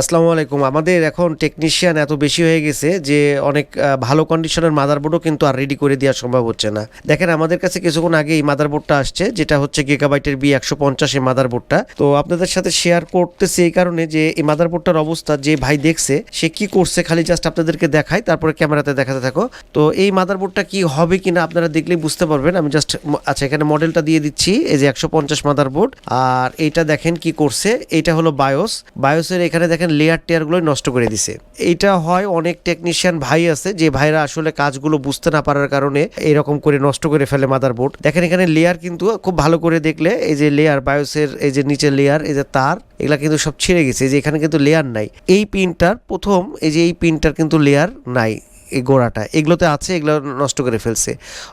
আসসালামু আলাইকুম। আমাদের এখন টেকনিশিয়ান এত বেশি হয়ে গেছে যে অনেক ভালো কন্ডিশনের মাদারবোর্ডও কিন্তু আর রেডি করে দেওয়া সম্ভব হচ্ছে না। দেখেন, আমাদের কাছে কিছুক্ষণ আগে এই মাদারবোর্ডটা আসছে, যেটা হচ্ছে গিগাবাইটের বি একশো পঞ্চাশ এই মাদারবোর্ডটা তো আপনাদের সাথে শেয়ার করতেছি এই কারণে যে এই মাদারবোর্ডটার অবস্থা যে ভাই দেখছে, সে কি করছে খালি জাস্ট আপনাদেরকে দেখায় তারপরে ক্যামেরাতে দেখাতে থাকো। তো এই মাদারবোর্ডটা কি হবে কিনা আপনারা দেখলেই বুঝতে পারবেন। আমি জাস্ট আচ্ছা এখানে মডেলটা দিয়ে দিচ্ছি, এই যে একশো পঞ্চাশ মাদারবোর্ড আর এইটা দেখেন কি করছে, এইটা হলো বায়োস বায়োসের এখানে দেখেন লেয়ার টেয়ারগুলোই নষ্ট করে দিছে। এইটা হয় অনেক টেকনিশিয়ান ভাই আছে, যে ভাইরা আসলে কাজগুলো বুঝতে না পারার কারণে এরকম করে নষ্ট করে ফেলে মাদার বোর্ড দেখেন এখানে লেয়ার কিন্তু খুব ভালো করে দেখলে, এই যে লেয়ার বায়োসের এই যে নিচে লেয়ার এই যে তার, এগুলা কিন্তু সব ছিঁড়ে গেছে যে এখানে কিন্তু লেয়ার নাই। এই পিনটার প্রথম, এই যে এই পিনটার কিন্তু লেয়ার নাই। এই গোড়াটা, এগুলোতে আছে, এগুলো নষ্ট করে ফেলছে।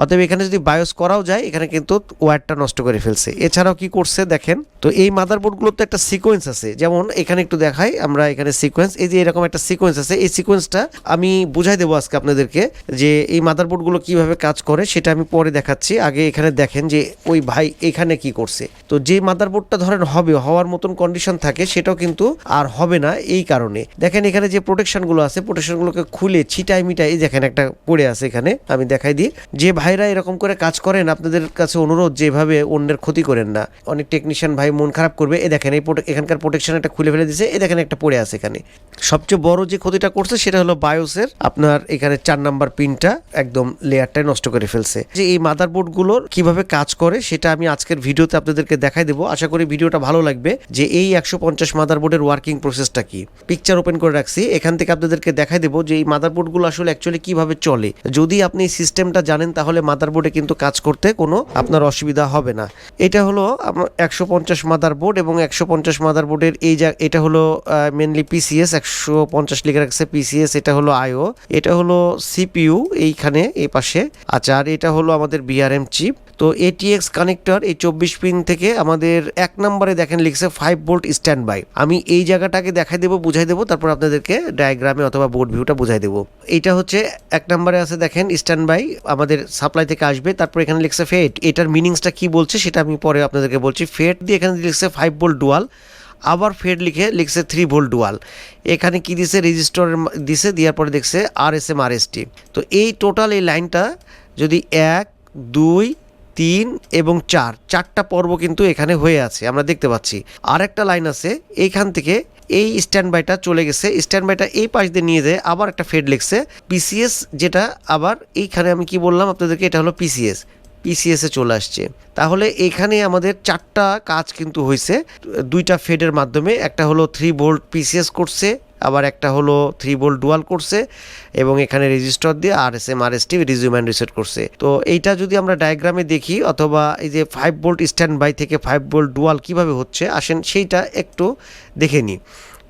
অতএব এখানে যদি বায়োস করাও যায়, এখানে কিন্তু ওয়্যারটা নষ্ট করে ফেলছে। এছাড়াও কি করছে দেখেন, তো এই মাদারবোর্ডগুলোতে একটা সিকোয়েন্স আছে। যেমন এখানে একটু দেখাই, আমরা এখানে সিকোয়েন্স এই যে এরকম একটা সিকোয়েন্স আছে, এই সিকোয়েন্সটা আমি বুঝাই দেবো আজকে আপনাদেরকে যে এই মাদারবোর্ডগুলো কীভাবে কাজ করে, সেটা আমি পরে দেখাচ্ছি। আগে এখানে দেখেন যে ওই ভাই এখানে কি করছে। তো যে মাদারবোর্ডটা ধরেন হবে, হওয়ার মতন কন্ডিশন থাকে, সেটাও কিন্তু আর হবে না এই কারণে। দেখেন এখানে যে প্রোটেকশনগুলো আছে প্রোটেকশনগুলোকে খুলে ছিটাই এই দেখেন একটা পড়ে আছে এখানে, আমি দেখাই দিই। যে ভাইরা এরকম করে কাজ করেন, আপনাদের কাছে অনুরোধ যেভাবে অন্যের ক্ষতি করেন না। অনেক টেকনিশিয়ান ভাই মন খারাপ করবে। এ দেখেন, এই এখানকার প্রোটেকশন একটা খুলে ফেলে দিয়েছে। এ দেখেন, একটা পড়ে আছে এখানে। সবচেয়ে বড় যে ক্ষতিটা করছে, সেটা হলো বায়োসের আপনার এখানে চার নাম্বার পিনটা একদম লেয়ারটাই নষ্ট করে ফেলছে। যে এই মাদারবোর্ডগুলোর কীভাবে কাজ করে, সেটা আমি আজকের ভিডিওতে আপনাদেরকে দেখাই দেবো। আশা করি ভিডিওটা ভালো লাগবে। যে এই একশো পঞ্চাশ মাদারবোর্ডের ওয়ার্কিং প্রসেসটা কি? পিকচার ওপেন করে রাখছি। এখান থেকে আপনাদেরকে দেখাই দেবো যে এই মাদারবোর্ডগুলো আসলে অ্যাকচুয়ালি কীভাবে চলে? যদি আপনি সিস্টেমটা জানেন, তাহলে মাদারবোর্ডে কিন্তু কাজ করতে কোনো আপনার অসুবিধা হবে না। এটা হলো একশো পঞ্চাশ মাদারবোর্ড এবং একশো পঞ্চাশ মাদারবোর্ডের এই যা এটা হলো মেনলি পিসিএস একশো পঞ্চাশ লিখে রাখছে পিসিএস এটা হলো আইও এটা হলো সিপিইউ এইখানে এই পাশে আচ্ছা আর এটা হলো আমাদের বিআরএম চিপ তো এটিএক্স কানেক্টর এই চব্বিশ পিন থেকে আমাদের এক নম্বরে দেখেন লিখছে ফাইভ ভোল্ট স্ট্যান্ড বাই আমি এই জায়গাটাকে দেখাই দেবো, বুঝাই দেবো, তারপর আপনাদেরকে ডায়াগ্রামে অথবা বোর্ড ভিউটা বুঝাই দেবো। এটা হচ্ছে এক নম্বরে আছে দেখেন স্ট্যান্ড বাই আমাদের সাপ্লাই থেকে আসবে, তারপর এখানে লিখছে ফেট এটার মিনিংসটা কি বলছে সেটা আমি পরে আপনাদেরকে বলছি। ফেট দিয়ে এখানে লিখছে ফাইভ ভোল্ট ডুয়াল আবার ফেড লিখে লিখছে থ্রি ভোল্ট ডুয়াল এখানে কি দিছে? রেজিস্টার দিছে, দেওয়ার পরে দেখছে R S M R S T তো এই টোটাল এই লাইনটা যদি এক, দুই তিন এবং চার। চারটা পর্ব কিন্তু এখানে হয়ে আছে, আমরা দেখতে পাচ্ছি। আর একটা লাইন আছে, এইখান থেকে এই স্ট্যান্ড বাইটা চলে গেছে। স্ট্যান্ড বাইটা এই পাশ দিয়ে নিয়ে যায়, আবার একটা ফেড লিখছে। পিসিএস যেটা আবার এইখানে আমি কি বললাম আপনাদেরকে, এটা হলো পিসিএস পিসিএসে চলে আসছে। তাহলে এখানে আমাদের চারটা কাজ কিন্তু হয়েছে দুইটা ফেডের মাধ্যমে, একটা হলো থ্রি ভোল্ট পিসিএস করছে আবার একটা হলো থ্রি বোল্ট ডুয়াল করছে এবং এখানে রেজিস্টার দিয়ে R S M R S T resume and reset করছে। তো এইটা যদি আমরা ডায়াগ্রামে দেখি অথবা এই যে ফাইভ বোল্ট স্ট্যান্ড বাই থেকে ফাইভ বোল্ট ডুয়াল কীভাবে হচ্ছে, আসেন সেইটা একটু দেখে নিই।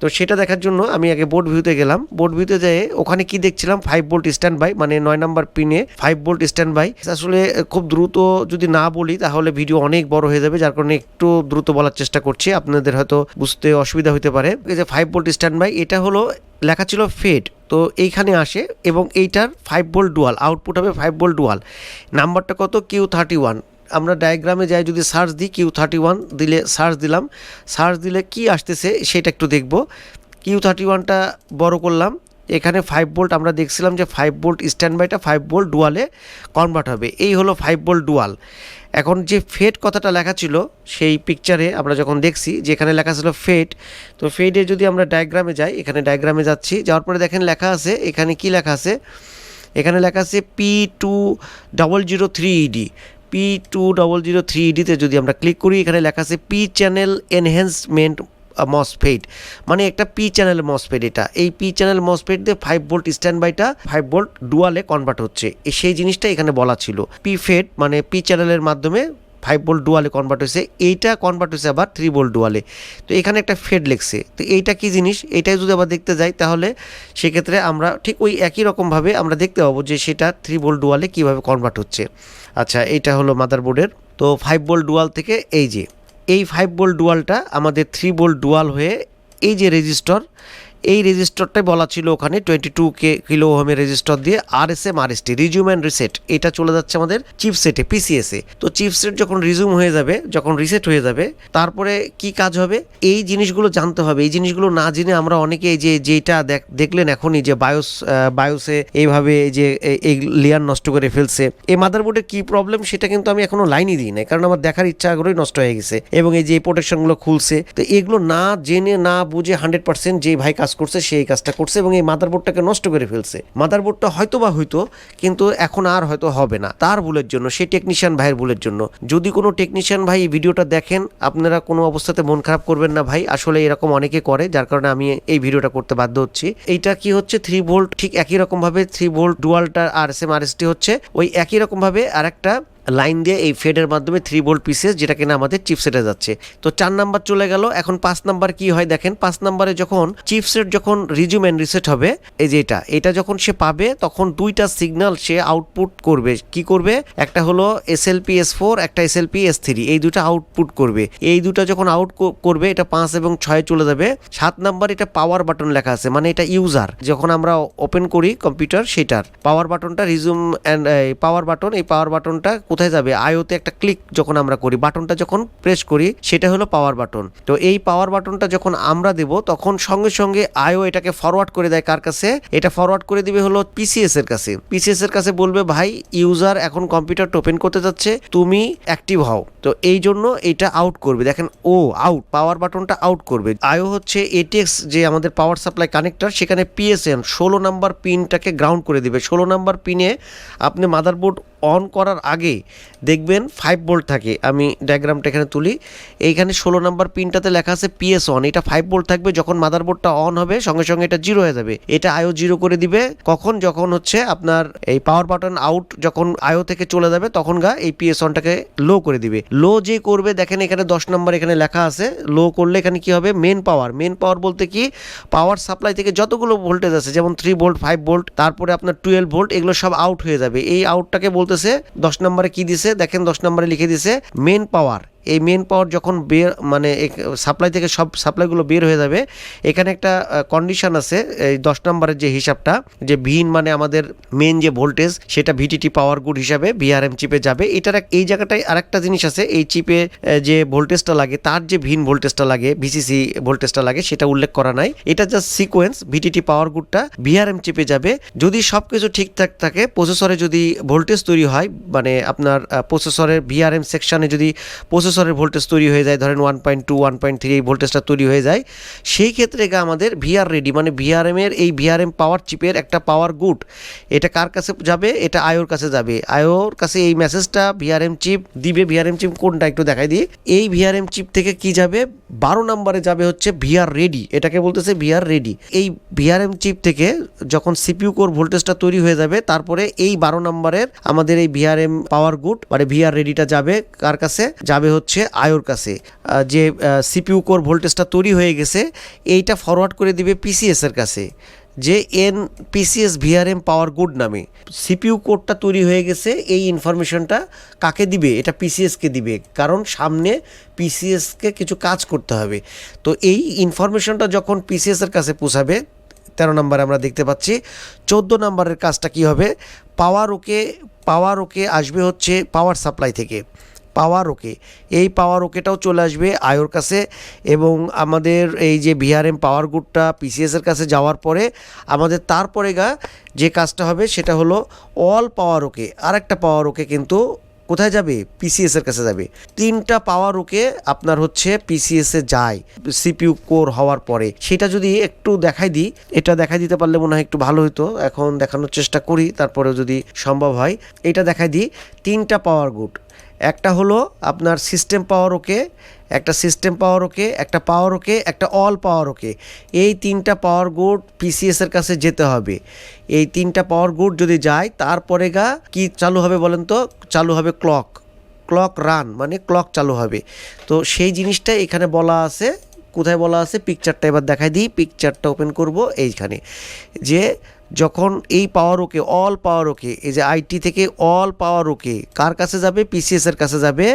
তো সেটা দেখার জন্য আমি আগে বোর্ড ভিউতে গেলাম। বোর্ড ভিউতে যেয়ে ওখানে কি দেখছিলাম? ফাইভ ভোল্ট স্ট্যান্ড বাই মানে নয় নাম্বার পিনে ফাইভ ভোল্ট স্ট্যান্ড বাই আসলে খুব দ্রুত যদি না বলি, তাহলে ভিডিও অনেক বড় হয়ে যাবে, যার কারণে একটু দ্রুত বলার চেষ্টা করছি। আপনাদের হয়তো বুঝতে অসুবিধা হতে পারে। যে ফাইভ ভোল্ট স্ট্যান্ড বাই এটা হলো, লেখা ছিল ফেড তো এইখানে আসে এবং এইটার ফাইভ ভোল্ট ডুয়াল আউটপুট হবে ফাইভ ভোল্ট ডুয়াল নাম্বারটা কত? কিউ থার্টি ওয়ান আমরা ডায়াগ্রামে যাই, যদি সার্চ দিই কিউ থার্টি ওয়ান দিলে সার্চ দিলাম। সার্চ দিলে কি আসতেছে সেটা একটু দেখব। কিউ থার্টি ওয়ানটা বড় করলাম। এখানে ফাইভ বোল্ট আমরা দেখছিলাম যে ফাইভ বোল্ট স্ট্যান্ড বাইটা ফাইভ বোল্ট ডুয়ালে কনভার্ট হবে। এই হলো ফাইভ বোল্ট ডুয়াল এখন যে ফেট কথাটা লেখা ছিল, সেই পিকচারে আমরা যখন দেখছি যে এখানে লেখা ছিল ফেট তো ফেডে যদি আমরা ডায়াগ্রামে যাই, এখানে ডায়াগ্রামে যাচ্ছি। যাওয়ার পরে দেখেন লেখা আছে, এখানে কি লেখা আছে? এখানে লেখা আছে P two double zero three ED P two double zero three ইডিতে যদি আমরা ক্লিক করি, এখানে লেখা আছে পি চ্যানেল এনহ্যান্সমেন্ট মসফেড মানে একটা পি চ্যানেল মসফেড এটা। এই পি চ্যানেল মসফেড দিয়ে ফাইভ ভোল্ট স্ট্যান্ড বাইটা ফাইভ ভোল্ট ডুয়ালে কনভার্ট হচ্ছে। সেই জিনিসটা এখানে বলা ছিল। পি ফেড মানে পি চ্যানেলের মাধ্যমে ফাইভ ভোল্ট ডুয়ালে কনভার্ট হয়েছে, এইটা কনভার্ট হয়েছে আবার থ্রি ভোল্ট ডুয়ালে তো এখানে একটা ফেড লেগছে তো এইটা কি জিনিস? এইটাই যদি আবার দেখতে যাই, তাহলে সেক্ষেত্রে আমরা ঠিক ওই একই রকমভাবে আমরা দেখতে পাবো যে সেটা থ্রি ভোল্ট ডুয়ালে কীভাবে কনভার্ট হচ্ছে। আচ্ছা এইটা হলো মাদারবোর্ডের তো ফাইভ ভোল্ট ডুয়াল থেকে এই যে, এই ফাইভ ভোল্ট ডুয়ালটা আমাদের থ্রি ভোল্ট ডুয়াল হয়ে এই যে রেজিস্টর এই রেজিস্টারটাই বলা ছিল ওখানে টোয়েন্টি টু কে কিলো ওহমের রেজিস্টার দিয়ে R S M R S T resume and reset এটা চলে যাচ্ছে আমাদের চিপসেটে পিসিএসে তো চিপসেট যখন রিজিউম হয়ে যাবে, যখন রিসেট হয়ে যাবে, তারপরে কি কাজ হবে? এই জিনিসগুলো জানতে হবে। এই জিনিসগুলো না জেনে আমরা অনেকে যে, যেটা দেখ- দেখলেন এখনই যে বায়োস বায়োসে এইভাবে এই যে এই- লেয়ার নষ্ট করে ফেলছে। এই মাদারবোর্ডের কি প্রবলেম সেটা কিন্তু আমি এখনও লাইনই দিই নাই, কারণ আমার দেখার ইচ্ছা আগ্রহই নষ্ট হয়ে গেছে। এবং এই যে প্রোটেকশনগুলো খুলছে, তো এগুলো না জেনে, না বুঝে হান্ড্রেড পার্সেন্ট যে ভাই কাজ করছে, সেই কাজটা করছে এবং এই মাদারবোর্ডটাকে নষ্ট করে ফেলছে। মাদারবোর্ডটা হয়তো বা হয়তো কিন্তু এখন আর হয়তো হবে না। তার ভুলের জন্য সেই টেকনিশিয়ান ভাইয়ের ভুলের জন্য। যদি কোনো টেকনিশিয়ান ভাই এই ভিডিওটা দেখেন, আপনারা কোনো অবস্থাতে মন খারাপ করবেন না ভাই। আসলে এরকম অনেকে করে, যার কারণে আমি এই ভিডিওটা করতে বাধ্য হচ্ছি। এইটা কি হচ্ছে থ্রি ভোল্ট ঠিক একই রকম ভাবে three volt ডুয়ালটা R S M R S T হচ্ছে। ওই একই রকম ভাবে আরেকটা লাইন দিয়ে এই ফেডের মাধ্যমে থ্রি ভোল্ট পিসেস যেটা কিনা আমাদের চিপসেটে যাচ্ছে। তো চার নাম্বার চলে গেল, এখন পাঁচ নাম্বার কি হয় দেখেন, পাঁচ নাম্বারে যখন চিপসেট যখন রিজুম অ্যান্ড রিসেট হবে, এই যে এটা এটা যখন সে পাবে, তখন দুইটা সিগন্যাল সে আউটপুট করবে। কি করবে? একটা হলো S L P S four একটা S L P S three এই দুটো আউটপুট করবে। এই দুটো যখন আউট করবে, এটা পাঁচ এবং ছয় চলে যাবে। সাত নাম্বার এটা পাওয়ার বাটন লেখা আছে মানে এটা ইউজার যখন আমরা ওপেন করি কম্পিউটার সেটার। পাওয়ার বাটনটা রিজুম অ্যান্ড পাওয়ার বাটন এই পাওয়ার বাটনটা কোথায় যাবে? আইওতে একটা ক্লিক যখন আমরা করি, বাটনটা যখন প্রেস করি, সেটা হলো পাওয়ার বাটন তো এই পাওয়ার বাটনটা যখন আমরা দেব, তখন সঙ্গে সঙ্গে আইও এটাকে ফরওয়ার্ড করে দেয় কার কাছে? এটা ফরওয়ার্ড করে দিবে হলো পিসিএস এর কাছে। পিসিএস এর কাছে বলবে, ভাই ইউজার এখন কম্পিউটারটা ওপেন করতে যাচ্ছে, তুমি অ্যাক্টিভ হও। তো এই জন্য এটা আউট করবে। দেখেন, ও আউট পাওয়ার বাটনটা আউট করবে। আইও হচ্ছে এটিএক্স যে আমাদের পাওয়ার সাপ্লাই কানেক্টর সেখানে পিএসএন ষোলো নাম্বার পিনটাকে গ্রাউন্ড করে দিবে। ষোলো নাম্বার পিনে আপনি মাদারবোর্ড অন করার আগে দেখবেন ফাইভ ভোল্ট থাকে। আমি ডায়াগ্রামটা এখানে তুলি। এইখানে ষোলো নাম্বার পিনটাতে লেখা আছে পিএস অন এটা ফাইভ ভোল্ট থাকবে যখন মাদারবোর্ডটা অন হবে, সঙ্গে সঙ্গে এটা জিরো হয়ে যাবে। এটা আয়ো জিরো করে দিবে। কখন? যখন হচ্ছে আপনার এই পাওয়ার বাটন আউট যখন আয়ো থেকে চলে যাবে, তখন গা এই পিএস অনটাকে লো করে দিবে। লো যে করবে, দেখেন এখানে দশ নম্বর এখানে লেখা আছে। লো করলে এখানে কি হবে? মেন পাওয়ার মেন পাওয়ার বলতে কি? পাওয়ার সাপ্লাই থেকে যতগুলো ভোল্টেজ আছে, যেমন থ্রি ভোল্ট ফাইভ ভোল্ট তারপরে আপনার টুয়েলভ ভোল্ট এগুলো সব আউট হয়ে যাবে। এই আউটটাকে বলতেছে দশ নম্বরে কি দিছে? দেখেন দশ নম্বরে লিখে দিছে মেন পাওয়ার এই মেন পাওয়ার যখন বের মানে সাপ্লাই থেকে সব সাপ্লাইগুলো বের হয়ে যাবে, এখানে একটা কন্ডিশন আছে, এই দশ নম্বরের যে হিসাবটা, যে ভিন মানে আমাদের মেন যে ভোল্টেজ সেটা ভিটিটি পাওয়ার গুড হিসাবে ভিআরএম চিপে যাবে। এটার এই জায়গাটায় আরেকটা জিনিস আছে, এই চিপে যে ভোল্টেজটা লাগে, তার যে ভিন ভোল্টেজটা লাগে ভিসিসি ভোল্টেজটা লাগে, সেটা উল্লেখ করা নাই। এটা জাস্ট সিকোয়েন্স ভিটিটি পাওয়ার গুডটা ভিআরএম চিপে যাবে। যদি সব কিছু ঠিকঠাক থাকে প্রসেসরে যদি ভোল্টেজ তৈরি হয় মানে আপনার প্রসেসরের ভিআরএম সেকশনে যদি প্রসেসরের ভোল্টেজ তৈরি হয়ে যায় ধরেন one point two one point three এই ভোল্টেজটা তৈরি হয়ে যায় সেই ক্ষেত্রে আমাদের ভিআর রেডি মানে ভিআরএম এর এই ভিআরএম পাওয়ার চিপের একটা পাওয়ার গুড এটা কার কাছে যাবে এটা আয়োর কাছে যাবে আয়োর কাছে এই মেসেজটা ভিআরএম চিপ দিবে ভিআরএম চিপ কোনটা একটু দেখাই দিই এই ভিআরএম চিপ থেকে কি যাবে বারো নম্বরে যাবে হচ্ছে ভিআর রেডি এটাকে বলতেছে ভিআর রেডি এই ভিআরএম চিপ থেকে যখন সিপিইউ কোর ভোল্টেজটা তৈরি হয়ে যাবে তারপরে এই বারো নম্বরের আমাদের এই ভিআরএম পাওয়ার গুড মানে ভিআর রেডিটা যাবে কার কাছে যাবে হচ্ছে আয়োর কাছে। যে সিপিইউ কোর ভোল্টেজটা তৈরি হয়ে গেছে, এইটা ফরওয়ার্ড করে দিবে পিসিএস এর কাছে, যে N PCS VRM power good নামে। সিপিইউ কোডটা তৈরি হয়ে গেছে, এই ইনফরমেশনটা কাকে দিবে? এটা পিসিএসকে দিবে, কারণ সামনে পিসিএসকে কিছু কাজ করতে হবে। তো এই ইনফরমেশনটা যখন পিসিএস এর কাছে পৌঁছাবে, তেরো নম্বরে আমরা দেখতে পাচ্ছি, চোদ্দ নম্বরের কাজটা কি হবে? পাওয়ার ওকে পাওয়ার ওকে আসবে হচ্ছে পাওয়ার সাপ্লাই থেকে। পাওয়ার ওকে। এই পাওয়ার ওকেটাও চলে আসবে আয়োর কাছে এবং আমাদের এই যে ভিআরএম পাওয়ার গুডটা পিসিএস এর কাছে যাওয়ার পরে আমাদের তারপরে গা যে কাজটা হবে সেটা হলো অল পাওয়ার ওকে। আর একটা পাওয়ার ওকে কিন্তু কোথায় যাবে? পিসিএস এর কাছে যাবে। তিনটা পাওয়ার ওকে আপনার হচ্ছে পিসিএস যায় সিপিইউ কোর হওয়ার পরে। সেটা যদি একটু দেখাই দিই, এটা দেখাই দিতে পারলে মনে হয় একটু ভালো হতো এখন দেখানোর চেষ্টা করি তারপরে যদি সম্ভব হয়, এটা দেখাই দিই। তিনটা পাওয়ার গুড একটা হলো আপনার সিস্টেম পাওয়ার ওকে একটা সিস্টেম পাওয়ার ওকে একটা পাওয়ার ওকে একটা অল পাওয়ার ওকে এই তিনটা পাওয়ার গুড পিসিএস এর কাছে যেতে হবে। এই তিনটা পাওয়ার গুড যদি যায়, তারপরে গা কি চালু হবে বলেন তো? চালু হবে ক্লক ক্লক রান মানে ক্লক চালু হবে। তো সেই জিনিসটা এখানে বলা আছে, কোথায় বলা আছে? পিকচারটা এবার দেখাই দিই পিকচারটা ওপেন করব এইখানে। যে যখন এই পাওয়ার ওকে অল পাওয়ার ওকে, এই যে আইটি থেকে অল পাওয়ার ওকে কার কাছে যাবে? পিসিএস এর কাছে যাবে।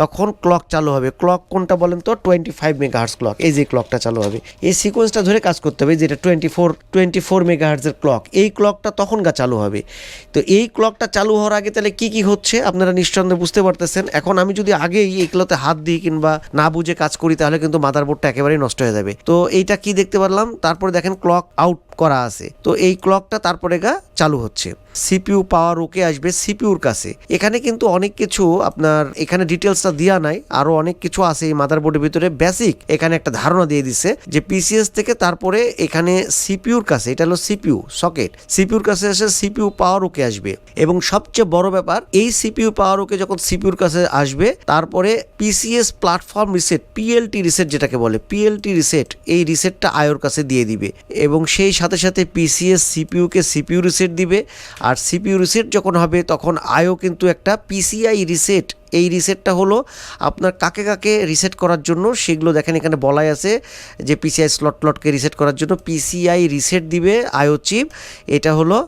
তখন ক্লক চালু হবে। ক্লক কোনটা বলেন তো? টোয়েন্টি ফাইভ মেগাহার্স ক্লক এই যে ক্লকটা চালু হবে। এই সিকোয়েন্সটা ধরে কাজ করতে হবে যেটা টোয়েন্টি ফোর টোয়েন্টি ফোর মেগাহার্সের ক্লক এই ক্লকটা তখন গা চালু হবে। তো এই ক্লকটা চালু হওয়ার আগে তাহলে কি কি হচ্ছে? আপনারা নিঃসন্দেহে বুঝতে পারতেছেন। এখন আমি যদি আগেই এইগুলোতে হাত দিই কিংবা না বুঝে কাজ করি, তাহলে কিন্তু মাদারবোর্ডটা একেবারেই নষ্ট হয়ে যাবে। তো এইটা কি দেখতে পারলাম? তারপরে দেখেন ক্লক আউট করা আছে। তো এই ক্লকটা তারপরে গা চালু হচ্ছে। সিপিইউ পাওয়ার ওকে আসবে সিপিউর কাছে। এখানে কিন্তু অনেক কিছু আপনার এখানে ডিটেলসটা দেওয়া নাই, আরও অনেক কিছু আছে এই মাদারবোর্ডের ভিতরে। বেসিক এখানে একটা ধারণা দিয়ে দিছে যে পিসিএস থেকে তারপরে এখানে সিপিউর কাছে, এটা হলো সিপিইউ সকেট সিপিউর কাছে এসে সিপিইউ পাওয়ার ওকে আসবে। এবং সবচেয়ে বড় ব্যাপার, এই সিপিইউ পাওয়ার ওকে যখন সিপিউর কাছে আসবে, তারপরে PCS platform reset PLT reset যেটাকে বলে পিএলটি রিসেট এই রিসেটটা আয়োর কাছে দিয়ে দিবে। এবং সেই সাথে সাথে পিসিএস সিপিইউকে সিপিইউ রিসেট দিবে। আর সিপিইউ রিসেট যখন হবে তখন আয়ও কিন্তু একটা পিসিআই রিসেট এই রিসেটটা হলো আপনার কাকে কাকে রিসেট করার জন্য, সেগুলো দেখেন এখানে বলাই আছে যে পিসিআই স্লট প্লটকে রিসেট করার জন্য পিসিআই রিসেট দিবে আইও চিপ এটা হলো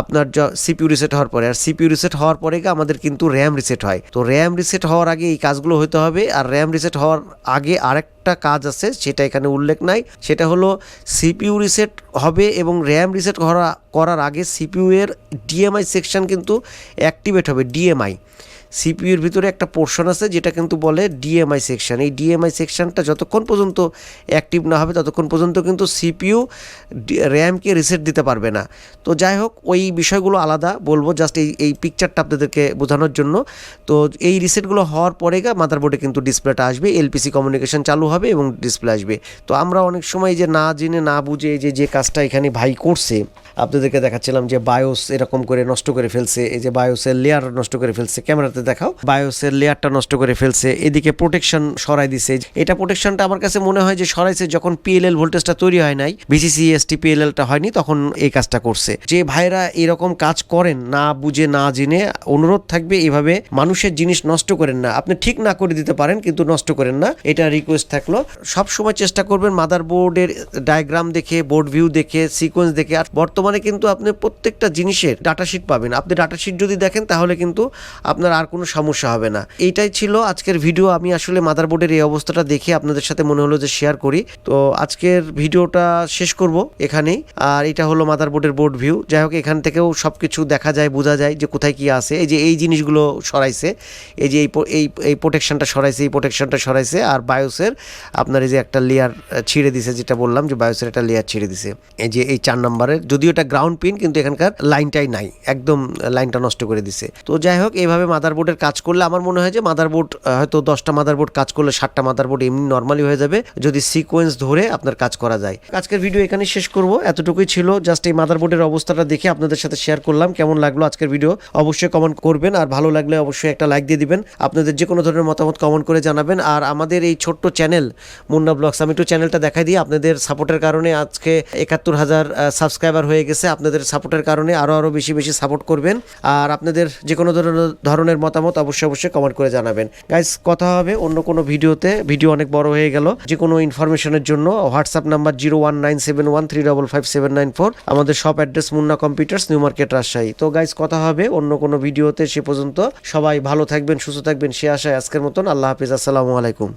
আপনার সিপিউ রিসেট হওয়ার পরে। আর সিপিউ রিসেট হওয়ার পরে আমাদের কিন্তু র্যাম রিসেট হয়। তো র্যাম রিসেট হওয়ার আগে এই কাজগুলো হতে হবে। আর র্যাম রিসেট হওয়ার আগে আরেকটা কাজ আছে, সেটা এখানে উল্লেখ নাই। সেটা হলো সিপিউ রিসেট হবে এবং র্যাম রিসেট করা, করার আগে সিপিউ এর ডিএমআই সেকশন কিন্তু অ্যাক্টিভেট হবে ডিএমআই সিপিইউর ভিতরে একটা পোর্শন আছে যেটা কিন্তু বলে ডিএমআই সেকশন এই ডিএমআই সেকশনটা যতক্ষণ পর্যন্ত অ্যাক্টিভ না হবে, ততক্ষণ পর্যন্ত কিন্তু সিপিইউ র্যামকে রিসেট দিতে পারবে না। তো যাই হোক, ওই বিষয়গুলো আলাদা বলব জাস্ট এই এই পিকচারটা আপনাদেরকে বোঝানোর জন্য। তো এই রিসেটগুলো হওয়ার পরে গা মাদারবোর্ডে কিন্তু ডিসপ্লেটা আসবে এলপিসি কমিউনিকেশন চালু হবে এবং ডিসপ্লে আসবে। তো আমরা অনেক সময় যে না জেনে, না বুঝে যে যে কাজটা এখানে ভাই করছে, আপনাদেরকে দেখাচ্ছিলাম যে বায়োস এরকম করে নষ্ট করে ফেলছে, এই যে বায়োসের লেয়ার নষ্ট করে ফেলছে ক্যামেরাতে দেখাও। বায়োসের লেয়ারটা নষ্ট করে ফেলছে, এদিকে প্রোটেকশন সরাই দিছে। এটা প্রোটেকশনটা আমার কাছে মনে হয় যে সরাইছে যখন পিএলএল ভোল্টেজটা তৈরি হয় নাই বিসিসি এসটি পিএলএলটা হয়নি, তখন এই কাজটা করছে। যে ভাইরা এরকম কাজ করেন, না বুঝে, না জেনে অনুরোধ থাকবে এভাবে মানুষের জিনিস নষ্ট করেন না। আপনি ঠিক না করে দিতে পারেন, কিন্তু নষ্ট করেন না। এটা রিকোয়েস্ট থাকল। সব সময় চেষ্টা করবেন মাদার বোর্ডের ডায়াগ্রাম দেখে বোর্ড ভিউ দেখে সিকোয়েন্স দেখে। আর বর্তমানে কিন্তু আপনি প্রত্যেকটা জিনিসের ডাটা শিট পাবেন। আপনি ডাটা শিট যদি দেখেন, তাহলে কিন্তু আপনার আর কোনো সমস্যা হবে না। এইটাই ছিল আজকের ভিডিও আমি আসলে মাদারবোর্ডের এই অবস্থাটা দেখে আপনাদের সাথে মনে হলো যে শেয়ার করি। তো আজকের ভিডিওটা শেষ করব এখানেই। আর এটা হলো মাদারবোর্ডের বোর্ড ভিউ যাই হোক, এখান থেকেও সব কিছু দেখা যায়, বোঝা যায় যে কোথায় কি আছে। এই যে এই জিনিসগুলো সরাইছে, এই যে এই এই প্রোটেকশনটা সরাইছে, এই প্রোটেকশনটা সরাইছে। আর বায়োসের আপনার এই যে একটা লেয়ার ছিঁড়ে দিছে, যেটা বললাম যে বায়োসের একটা লেয়ার ছিঁড়ে দিছে। এই যে এই চার নম্বরের, যদিও এটা গ্রাউন্ড পিন কিন্তু এখানকার লাইনটাই নাই। একদম লাইনটা নষ্ট করে দিছে। তো যাই হোক, এইভাবে মাদারবোর্ডের কাজ করলে আমার মনে হয় যে মাদারবোর্ড হয়তো দশটা মাদারবোর্ড কাজ করলে সাতটা মাদারবোর্ড এমনি নর্মালি হয়ে যাবে, যদি সিকোয়েন্স ধরে আপনার কাজ করা যায়। আজকের ভিডিও এখানে শেষ করব। এতটুকুই ছিল জাস্ট এই মাদারবোর্ডের অবস্থাটা দেখে আপনাদের সাথে শেয়ার করলাম, কেমন লাগল আজকের ভিডিও অবশ্যই কমেন্ট করবেন, আর ভালো লাগলে অবশ্যই একটা লাইক দিয়ে দিবেন। আপনাদের যে কোনো ধরনের মতামত কমেন্ট করে জানাবেন, আর আমাদের এই ছোট্ট চ্যানেল মুন্না ব্লগস, আমি একটু চ্যানেলটা দেখাই দিই। আপনাদের সাপোর্টের কারণে আজকে একাত্তর হাজার সাবস্ক্রাইবার হয়ে গেছে। আপনাদের সাপোর্টের কারণে আরও আরও বেশি বেশি সাপোর্ট করবেন। আর আপনাদের যে কোনো ধরনের ধরনের মতামত অবশ্যই অবশ্যই কমেন্ট করে জানাবেন। গাইস কথা হবে অন্য কোনো ভিডিওতে। ভিডিও অনেক বড় হয়ে গেল। যে কোনো ইনফরমেশনের জন্য WhatsApp number zero one nine seven one three double five seven nine four আমাদের সব address Munna computers new market, Rajshahi. তো গাইস কথা হবে অন্য কোনো ভিডিওতে। সে পর্যন্ত সবাই ভালো থাকবেন, সুস্থ থাকবেন। সে আশায় আজকের মতন। আল্লাহ হাফিজ। আসসালামু আলাইকুম।